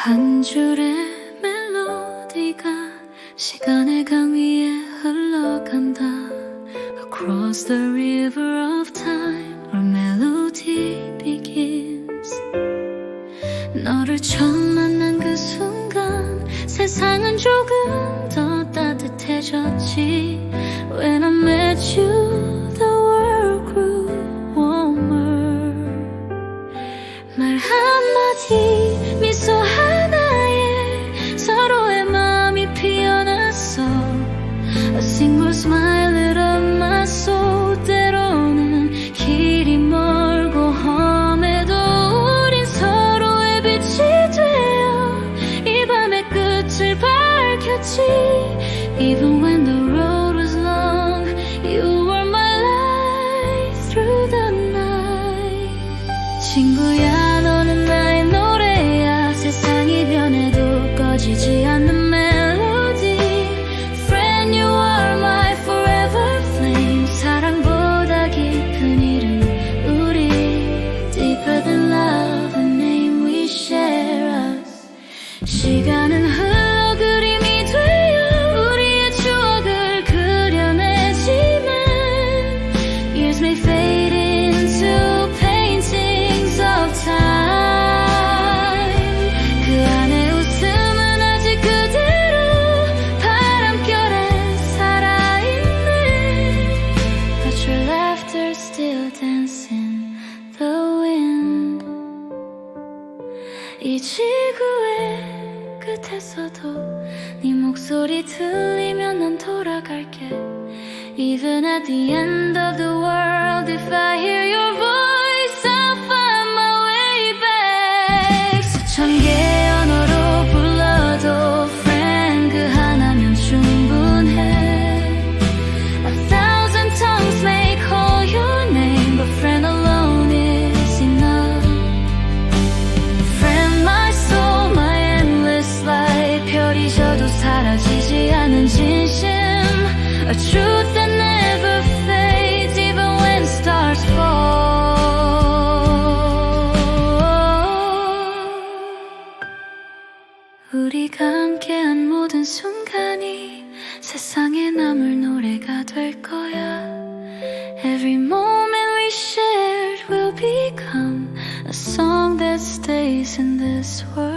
한 줄의 멜로디가 시간의 강 위에 흘러간다 Across the river of time Our melody begins 너를 처음 만난 그 순간 세상은 조금 Even when the road was long You were my light through the night 친구야 너는 나의 노래야 세상이 변해도 꺼지지 않는 멜로디 Friend you are my forever flame 사랑보다 깊은 이름 우리 Deeper than love the name we share us 시간은 dance in the wind 이 지구의 끝에서도 네 목소리 들리면 난 돌아갈게 Even at the end of the world If I hear your voice light 별이 져도 사라지지 않은 진심 A truth that never fades even when stars fall 우리가 함께한 모든 순간이 세상에 남을 노래가 될 거야 Every moment we shared will become a song that stays in this world